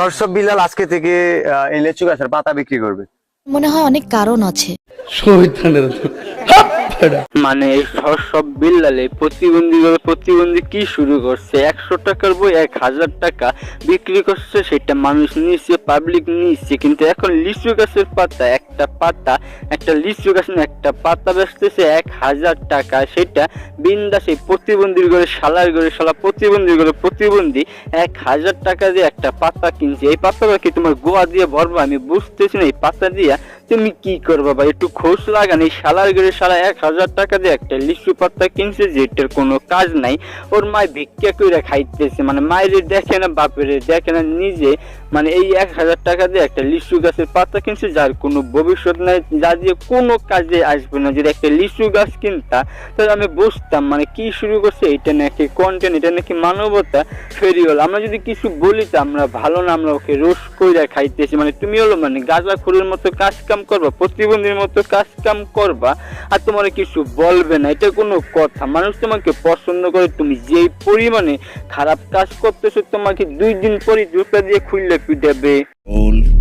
সরসব বিলাল আজকে থেকে আহ, এই লেচু গাছের পাতা বিক্রি করবে। মনে হয় অনেক কারণ আছে। মানে এই সব বিল্লালে প্রতিবন্ধী প্রতিবন্ধী কি শুরু করছে? একশো টাকার বই এক হাজার টাকা বিক্রি করছে সেটা মানুষ নিচ্ছে পাবলিক নিচ্ছে কিন্তু এখন লিচু গাছের পাতা একটা পাতা একটা লিচু গাছ না, একটা পাতা বেচতেছে এক হাজার টাকা। সেটা বিন্দা সেই প্রতিবন্ধীর করে, শালার ঘরে শালা প্রতিবন্ধীর করে, প্রতিবন্ধী এক হাজার টাকা দিয়ে একটা পাতা কিনছে। এই পাতাটা কি তোমার গোয়া দিয়ে ভরবা? আমি বুঝতেছি না, এই পাতা দিয়া তুমি কি করবা ভাই? একটু খোঁজ লাগান। এই শালার ঘরে শালা এক হাজার টাকা দিয়ে একটা লিচু পাতা কিনছে, যেটার কোনো কাজ নাই। ওর মায় ভিক্ষা করে খাইতেছে। মানে মায়ের দেখে না, বাপের দেখে না, নিজে মানে এই এক হাজার টাকা দিয়ে একটা লিচু গাছের পাতা কিনছে, যার কোনো ভবিষ্যৎ নাই, যা দিয়ে কোনো কাজে আসবে না। যদি একটা লিচু গাছ কিনতা, তাহলে আমি বুঝতাম মানে কি শুরু করছে, এটা নাকি কন্টেন্ট এটা নাকি মানবতা ফেরি ফেরিওল আমরা যদি কিছু বলি তো আমরা ভালো না, আমরা ওকে রোষ কইরা খাইতেছি। মানে তুমি হলো মানে গাঁজা খুরের মতো কাজ কাম করবা, প্রতিবন্ধীর মতো কাজ কাম করবা, আর তোমার কিছু বলবে না। এটা কোনো কথা। মানুষ তোমাকে পছন্দ করে, তুমি যেই পরিমাণে খারাপ কাজ করতেছো, তোমাকে দুই দিন পরই জুতা দিয়ে খুললে Cool. Control.